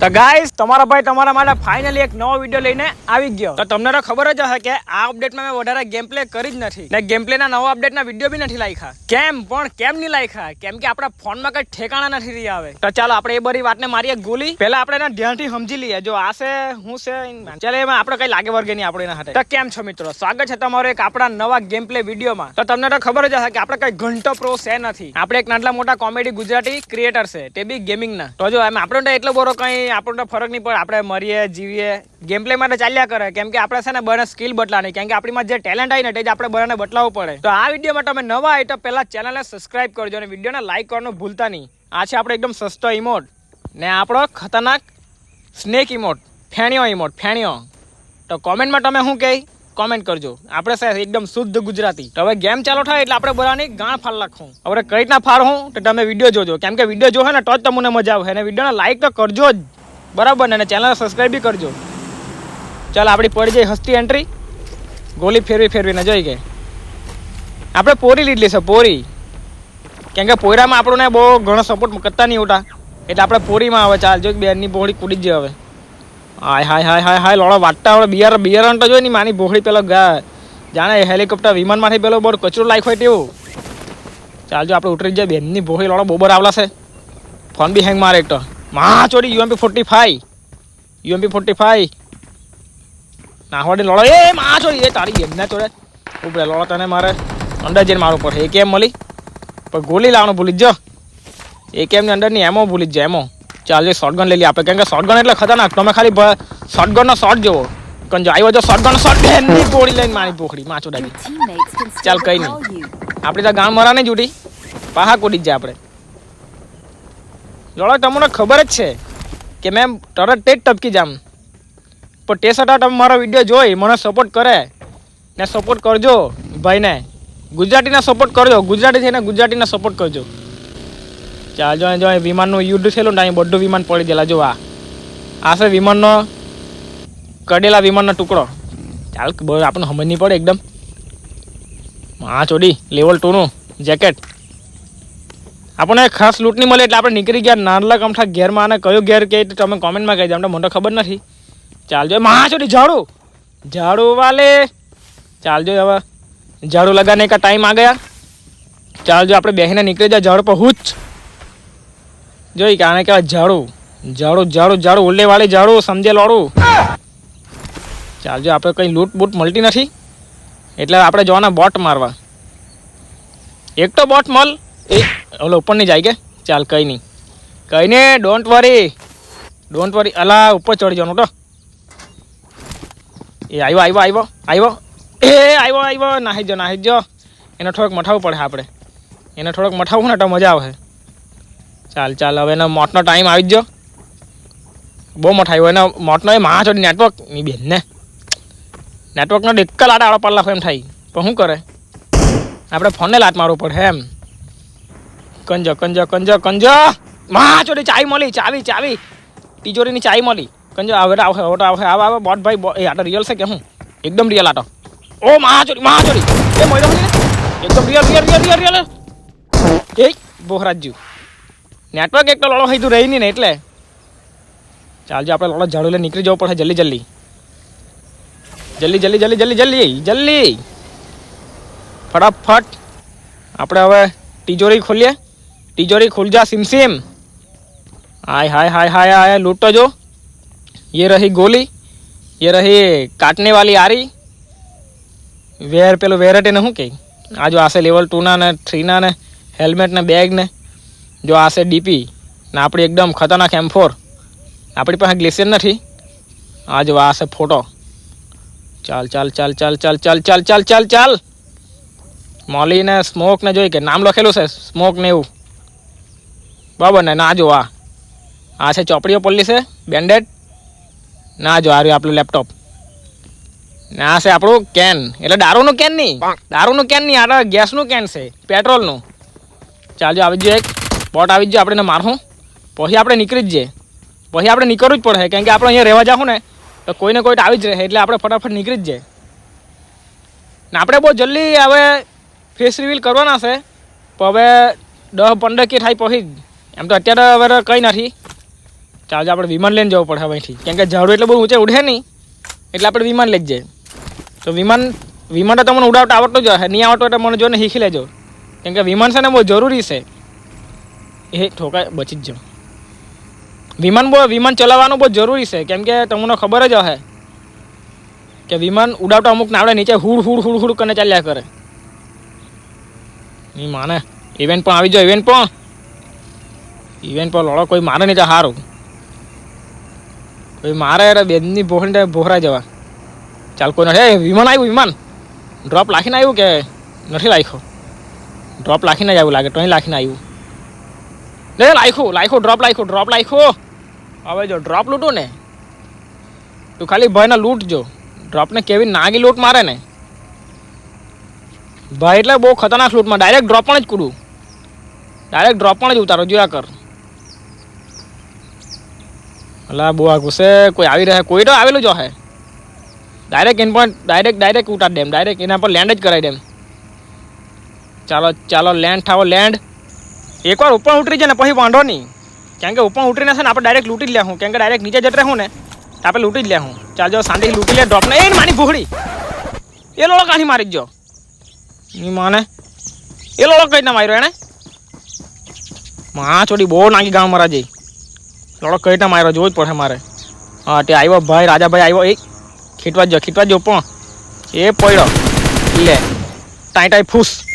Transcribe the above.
તો ગાઈસ તમારા ભાઈ તમારા માટે ફાઇનલી એક નવો વીડિયો લઈને આવી ગયો. તો તમને તો ખબર જ હશે કે આ અપડેટમાં મેં વધારે ગેમ પ્લે કરી જ નથી. ને ગેમ પ્લે ના નવા અપડેટના વીડિયો બી નથી લાખ્યા કેમ? પણ કેમ નહીં લાખ્યા કેમ કે આપણા ફોનમાં કઈ ઠેકાણા નથી રહ્યા આવે તો ચાલો આપણે એ બધી વાતને મારીએ ગોલી. પહેલા આપણે એના ધ્યાનથી સમજી લઈએ. જો આ છે, હું છે ચાલો એમાં આપણે કઈ લાગે વર્ગે નહીં આપણે એના હાથે. તો કેમ છો મિત્રો? સ્વાગત છે તમારો એક આપણા નવા ગેમ પ્લે વિડીયોમાં તો તમને તો ખબર જ હશે કે આપણે કઈ ઘંટો પ્રો છે નથી. આપણે એક નાટલા મોટા કોમેડી ગુજરાતી ક્રિએટર છે, તે બી ગેમિંગ ના. તો જો એમ આપણને તો એટલો બરો કઈ આપણને તો ફરક નહીં પડે. આપણે મરીએ, જીવીએ. ગેમ પ્લે માટે ચાલ્યા કરે. કેમ કે આપણે છે ને બને સ્કિલ બદલાની કેમ કે આપણીમાં જે ટેલેન્ટ આવી ને તે જ આપણે બધાને બદલાવવું પડે. તો આ વિડીયોમાં તમે નવા આવી તો પહેલાં ચેનલને સબસ્ક્રાઇબ કરજો અને વિડીયોને લાઈક કરવાનું ભૂલતા નહીં. આ છે આપણે એકદમ સસ્તો ઇમોટ ને આપણો ખતરનાક સ્નેક ઇમોટ ફેણિયો ઇમોટ ફેણિયો. તો કોમેન્ટમાં તમે શું કહે? કોમેન્ટ કરજો. આપણે સાહેબ એકદમ શુદ્ધ ગુજરાતી. હવે ગેમ ચાલુ થાય એટલે આપણે બધાની ગાણ ફાળ રાખું હવે કઈ રીતના ફાળું તો તમે વીડિયો જોજો. કેમ કે વીડિયો જોહે ને તો જ તમને મજા આવે અને વિડીયોને લાઈક તો કરજો જ. બરાબર ને અને ચેનલને સબસ્ક્રાઈબ બી કરજો. ચાલ, આપણી પડી જઈ હસ્તી એન્ટ્રી ગોલી ફેરવી ફેરવીને જોઈ ગઈ. આપણે પોરી લીધલી છે, પોરી. કેમ કે પોયરામાં આપણને બહુ ઘણો સપોર્ટ કરતા નહીં ઉઠા એટલે આપણે પોરીમાં આવે, ચાલ, જો બેનની બોહડી કૂદી જ હવે. હાય હાય હાય હાય હાય લોડો વાટતા હવે બિયાર બિયારણ તો જોઈ ને, માની બોહડી પેલો ગા. જાણે હેલિકોપ્ટર વિમાનમાંથી પેલો બહુ કચરો લાયક હોય તેવું. ચાલજો આપણે ઉતરી જાય, બેનની બોહડી લોડો બોબર આવલા છે. ફોન બી હેંગ મારે એક તો. માં ચોરી UMP forty five UMP forty five નાહવાડી લોડો એ માં ચોરી એ તારી બેનના ચોરે ઉપડે લડો તને મારે અંડર જઈને મારું પડશે એ કેમ મળી પણ ગોલી લાવવાનું ભૂલી જ જો એ કેમની અંડરની એમો ભૂલી જ જાય એમો ચાલ જે શોટગન લઈ લઈએ આપણે. કેમ કે શોટગન એટલે ખતરનાક. તમે ખાલી શોટગનનો શોટ જોવો કન જો આવ્યો જો શોટગન શોટ બેનની પોડી લઈને મારી પોખડી માં ચોડાવી Teammates can Chal, still કઈ you. આપણી તો ગામ મરા નહીં જુટી પાહા જ જાય આપણે. લોડા તમને ખબર જ છે કે મેં તરત તે જ ટપકી જામ. પણ તે છતાં તમે મારો વીડિયો જોઈ, મને સપોર્ટ કરે ને સપોર્ટ કરજો ભાઈને. ગુજરાતીને સપોર્ટ કરજો, ગુજરાતી થઈને ગુજરાતીને સપોર્ટ કરજો. ચાલ, જો જો વિમાનનું યુદ્ધ થયેલું ને અહીં બધું વિમાન પડી ગયેલા, જો, આ. છે વિમાનનો કડેલા વિમાનનો ટુકડો. ચાલ આપણને સમજ નહીં પડે એકદમ. હા ચોડી લેવલ ટુનું જેકેટ આપણને ખાસ લૂંટ નહીં મળે એટલે આપણે નીકળી ગયા નાનલા કમઠા ઘેરમાં અને કયો ઘેર કે તમે કોમેન્ટમાં કહી દો અમને મને ખબર નથી. ચાલજો. મહા ચોડી ઝાડુ. ઝાડુ વાલે. ચાલજો હવે. ઝાડુ લગાને કા ટાઈમ આ ગયા. ચાલજો, આપણે બેહીને નીકળી જાય ઝાડુ પર હુચ. જોઈ કે આને કહેવાય ઝાડુ. ઝાડુ ઝાડુ ઝાડુ ઉલ્લે વાળી ઝાડુ સમજે લોડું ચાલજો, આપણે કંઈ લૂંટ બૂટ મળતી નથી. એટલે આપણે જવાના બોટ મારવા. એક તો બોટ મળ ઓલો ઉપર નહીં જાય કે? ચાલ, કંઈ નહીં. કંઈ નહીં ડોન્ટ વરી ડોન્ટ વરી અલા, ઉપર ચડી જવાનું, તો. એ આવ્યો આવ્યો આવ્યો આવ્યો એ આવ્યો આવ્યો નાહી જો નાહી જો એને થોડોક મઠાવવું પડે આપણે. એને થોડોક મઠાવવું ને તો મજા આવે. ચાલ ચાલ, હવે એનો મોટનો ટાઈમ આવી જ જો બહુ મઠાવ્યો એનો મોટનો એ મહા ચોડી નેટવર્કની બેન ને. નેટવર્કનો ડેક્કા લાટ આડો પાડલા એમ થાય. પણ શું કરે? આપણે ફોનને લાટ મારવું પડે એમ. કંજો કંજો કંજો કંજો મા ચોરી ચાવી મળી ચાવી ચાવી તિજોરીની ચાવી મળી કંજો આવે આવે હવે આવે આવે આવે બોટ ભાઈ બો- એ આટો રિયલ છે કે હું એકદમ રિયલ આટો ઓ મહા ચોરી મહા ચોરી એ મોયરો મળી ને એકદમ real real real real real એ બોહરાજ્યુ નેટવર્ક એક તો લડો હોય તું રહી નહીં ને એટલે ચાલજો આપણે લડો ઝાડુ લઈને નીકળી જવું પડે જલ્દી જલ્દી જલ્દી જલ્દી જલ્દી જલ્દી જલ્દી જલ્દી ફટાફટ આપણે હવે તિજોરી ખોલીએ તિજોરી ખુલ જા સિમ સિમ હાય હાય હાય હાય હાય લૂંટો જો ये रही गोली ये रही काटने वाली आरी વેર પેલું વેરાયટી ને શું કહે આ જો આશે લેવલ ટુના ને થ્રીના ને હેલ્મેટ ને બેગ ને જો આશે ડીપી ને આપણી એકદમ ખતરનાક એમ ફોર આપણી પાસે ગ્લેશિયર નથી આ જો આ છે ફોટો ચાલ ચાલ ચાલ ચાલ ચાલ ચાલ ચાલ ચાલ ચાલ ચાલ મોલી ને સ્મોક ને જોઈ કે નામ લખેલું છે સ્મોક ને એવું બરાબર ને? ના જો આ. આ છે ચોપડીઓ પડલી છે બેન્ડેડ ના જો આ રહ્યું આપણું લેપટોપ ને આ છે આપણું કેન એટલે દારૂનું કેન નહીં. દારૂનું કેન નહીં આ ગેસનું કેન છે પેટ્રોલનું ચાલજો આવી જ એક. બોટ આવી જજો આપણે મારું પછી આપણે નીકળી જ જઈએ. પછી આપણે નીકળવું જ પડે કેમ કે આપણે અહીંયા રહેવા જાઉં ને તો કોઈને કોઈ તો આવી જ રહે એટલે આપણે ફટાફટ નીકળી જ જાય ને આપણે બહુ જલ્દી હવે ફેસ રિવીલ કરવાના છે પણ હવે દસ પંદર કે થાય પછી જ. એમ તો અત્યારે હવે કંઈ નથી. ચાલજો આપણે વિમાન લઈને જવું પડે હવે અહીંથી. કેમ કે ઝાડું એટલે બહુ ઊંચે ઉડે નહીં, એટલે આપણે વિમાન લઈ જઈએ. તો વિમાન વિમાન તો તમને ઉડાવતા આવડતું જ હશે. નહીં આવડતું એટલે મને જોઈને શીખી લેજો. કેમ કે વિમાન છે ને બહુ જરૂરી છે. એ ઠોકાય બચી જ જાઓ. વિમાન બહુ, વિમાન ચલાવવાનું બહુ જરૂરી છે. કેમ કે તમને ખબર જ હશે કે વિમાન ઉડાવતા અમુક નાવડે નીચે હુડ હુડ હુડ હુડ કરીને ચાલ્યા કરે. નહીં માને. ઇવેન્ટ પણ આવી જાઓ ઇવેન્ટ પણ. ઇવેન્ટ પર લડો કોઈ મારે નહીં તો સારું કોઈ મારે એટલે બેનની ભોહણી ભોહરા જવા. ચાલ, કોઈ નથી. વિમાન આવ્યું, વિમાન. ડ્રોપ લાખીને આવ્યું કે નથી લાખ્યો? ડ્રોપ લાખીને જ આવ્યું લાગે તો લાખીને આવ્યું. લે લાખ્યું લાખ્યું ડ્રોપ લાખ્યું ડ્રોપ લાખ્યો હવે જો ડ્રોપ લૂંટું ને, તું ખાલી ભાઈને લૂંટ જો. ડ્રોપને કેવી નાગી લૂંટ મારે ને. ભાઈ એટલે બહુ ખતરનાક લૂંટમાં. ડાયરેક્ટ ડ્રોપ પણ જ કૂડું. ડાયરેક્ટ ડ્રોપ પણ જ ઉતારો, જોયા કર. અલા બહુ આગું છે કોઈ આવી રહે, કોઈ તો આવેલું જ હે ડાયરેક્ટ એન પણ ડાયરેક્ટ ડાયરેક્ટ ઉતાર દેમ ડાયરેક્ટ એના પર લેન્ડ જ કરાવી દેમ ચાલો ચાલો લેન્ડ થાવો લેન્ડ એકવાર ઉપર ઉતરી જાય ને, પછી વાંધો નહીં. કેમ કે ઉપર ઉતરીને છે ને, આપણે ડાયરેક્ટ લૂંટી જ લેવું કેમ કે ડાયરેક્ટ નીચે જટ હું ને આપણે લૂંટી જ લેવું ચાલ જો, શાંતિથી લૂંટી લે ડ્રોપને એ મારી ભૂખડી. એ લોળો કાઢી મારી જ ની માને. એ લોળો કઈ ના માર્યો એને? માં છોડી બહુ નાગી ગામ મારા જઈ લોડો કઈ રીતે માર્યો? જોવું જ પડે મારે. હા, તે આવ્યો ભાઈ, રાજાભાઈ આવ્યો. એ ખીટવા જ ખીટવા જ પણ. એ પડ્યો. લે. ટાઈ ટાઈ ફૂસ.